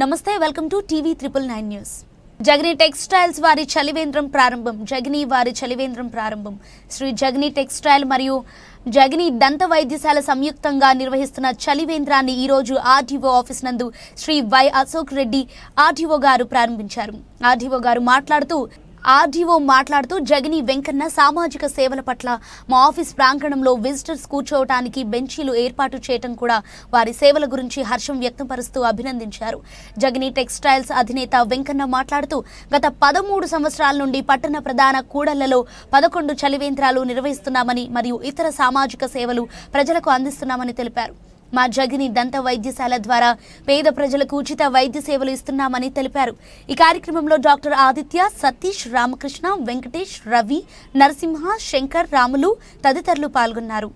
నమస్తే welcome to TV triple nine news. Jagani textiles వారి చలివేంద్రం ప్రారంభం జగనీ వారి చలివేంద్రం ప్రారంభం. శ్రీ జగనీ టెక్స్టైల్ మరియు జగనీ దంత వైద్యశాల సంయుక్తంగా నిర్వహిస్తున్న చలివేంద్రాన్ని ఈ రోజు ఆర్డీఓ ఆఫీస్ నందు శ్రీ వై అశోక్ రెడ్డి ఆర్డీఓ గారు ప్రారంభించారు. ఆర్డీఓ గారు మాట్లాడుతూ ఆర్డీఓ మాట్లాడుతూ జగని వెంకన్న సామాజిక సేవల పట్ల మా ఆఫీస్ ప్రాంగణంలో విజిటర్స్ కూర్చోవటానికి బెంచీలు ఏర్పాటు చేయటం కూడా వారి సేవల గురించి హర్షం వ్యక్తపరుస్తూ అభినందించారు. జగని టెక్స్టైల్స్ అధినేత వెంకన్న మాట్లాడుతూ గత పదమూడు సంవత్సరాల నుండి పట్టణ ప్రధాన కూడళ్ళలో పదకొండు చలివేంద్రాలు నిర్వహిస్తున్నామని మరియు ఇతర సామాజిక సేవలు ప్రజలకు అందిస్తున్నామని తెలిపారు. మా జగిని దంత వైద్యశాల ద్వారా పేద ప్రజలకు ఉచిత వైద్య సేవలు ఇస్తున్నామని తెలిపారు. ఈ కార్యక్రమంలో డాక్టర్ ఆదిత్య సతీష్ రామకృష్ణ వెంకటేష్ రవి నరసింహ శంకర్ రాములు తదితరులు పాల్గొన్నారు.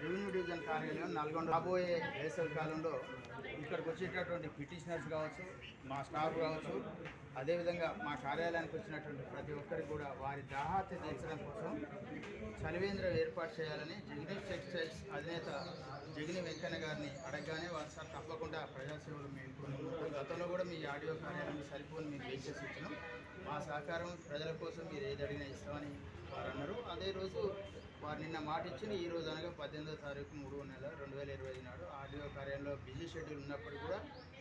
రెవెన్యూ డివిజన్ కార్యాలయం నల్గొండ రాబోయే వేసవి కాలంలో ఇక్కడికి వచ్చేటటువంటి పిటిషనర్స్ కావచ్చు మా స్టాఫ్ కావచ్చు అదేవిధంగా మా కార్యాలయానికి వచ్చినటువంటి ప్రతి ఒక్కరికి కూడా వారి దాహార్తి తీర్చడం కోసం చలివేంద్రం ఏర్పాటు చేయాలని జగదీష్ టెక్స్టైల్స్ అధినేత జగ్ని వెంకన్న గారిని అడగగానే వారు సార్ తప్పకుండా ప్రజాసేవలు మేము గతంలో కూడా మీ ఆడియో కార్యాలయం సరిపోని మీకు వేసేసి ఇచ్చినాం. మా సహకారం ప్రజల కోసం మీరు ఏది అడిగినా ఇస్తామని వారు అన్నారు. అదే రోజు వారు నిన్న మాట ఇచ్చిన ఈ రోజు అనగా పద్దెనిమిదో తారీఖు మూడో నెల రెండు వేల ఇరవై ఐదు నాడు ఆర్డీఓ కార్యాలయంలో బిజీ షెడ్యూల్ ఉన్నప్పటికీ కూడా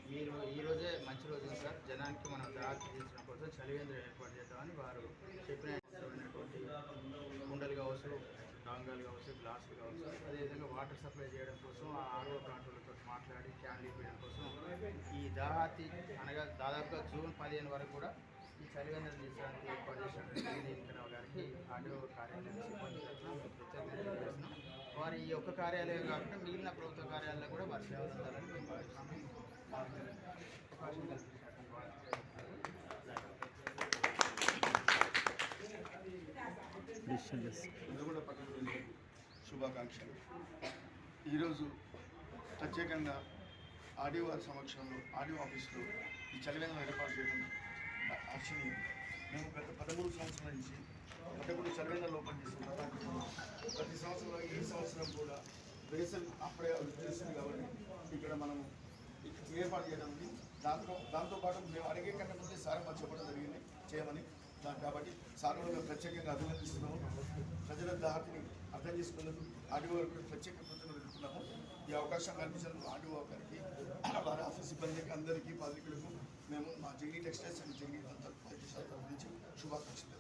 మీరు ఈ రోజే మంచి రోజు సార్. జనానికి మనం దారి తీర్చడం కోసం చలివేంద్రం ఏర్పాటు చేద్దామని వారు చెప్పిన అవసరమైనటువంటి కుండలు కావచ్చు డాంగాలు కావచ్చు గ్లాసులు కావచ్చు అదేవిధంగా వాటర్ సప్లై చేయడం కోసం ఆ ఆర్ఓ ప్రాంతాలతో మాట్లాడి క్యాన్లు ఇవ్వడం కోసం ఈ దాహాతి అనగా దాదాపుగా జూన్ పదిహేను వరకు కూడా ఈ చలివేంద్రం దేశానికి ఏర్పాటు గారికి ఆడియో కార్యాలయం సిబ్బంది తెలియజేస్తున్నాం వారి ఈ ఒక్క కార్యాలయం కాకుండా మిగిలిన ప్రభుత్వ కార్యాలయాల్లో కూడా వారి సేవలు అందాలని మేము భావిస్తున్నాము అవకాశం కల్పించినటువంటి వారికి శుభాకాంక్షలు. ఈరోజు ప్రత్యేకంగా ఆడియో వారి సమక్షంలో ఆడియో ఆఫీస్లో ఈ చలివేంద్రం ఏర్పాటు చేయడం పదమూడు సంవత్సరాల నుంచి పదమూడు చలివేంద్రాలు ఓపెన్ చేస్తున్నాం ప్రతి సంవత్సరం ఈ సంవత్సరం కూడా వేసవి అప్పుడే వచ్చేసింది కాబట్టి ఇక్కడ మనము ఇక్కడ ఏర్పాటు చేయడం ఉంది దాంతో దాంతోపాటు మేము అడిగే కన్నా ముందే సార్ మాకు చెప్పడం జరిగింది చేయమని. దాని కాబట్టి సార్ కూడా ప్రత్యేకంగా అభినందిస్తున్నాము. ప్రజల దాటిని అర్థం చేసుకున్నందుకు ఆడియో గారికి ప్రత్యేక కృతజ్ఞతలు తెలుపుతున్నాము. ఈ అవకాశం కల్పించినందుకు ఆడియో గారికి వారి ఆఫీస్ సిబ్బందికి అందరికీ పాత్రికులకు మేము మా జగిని టెక్స్టైల్స్ అండ్ జగిని అంతా వైద్యశాల గురించి శుభాకాంక్షలు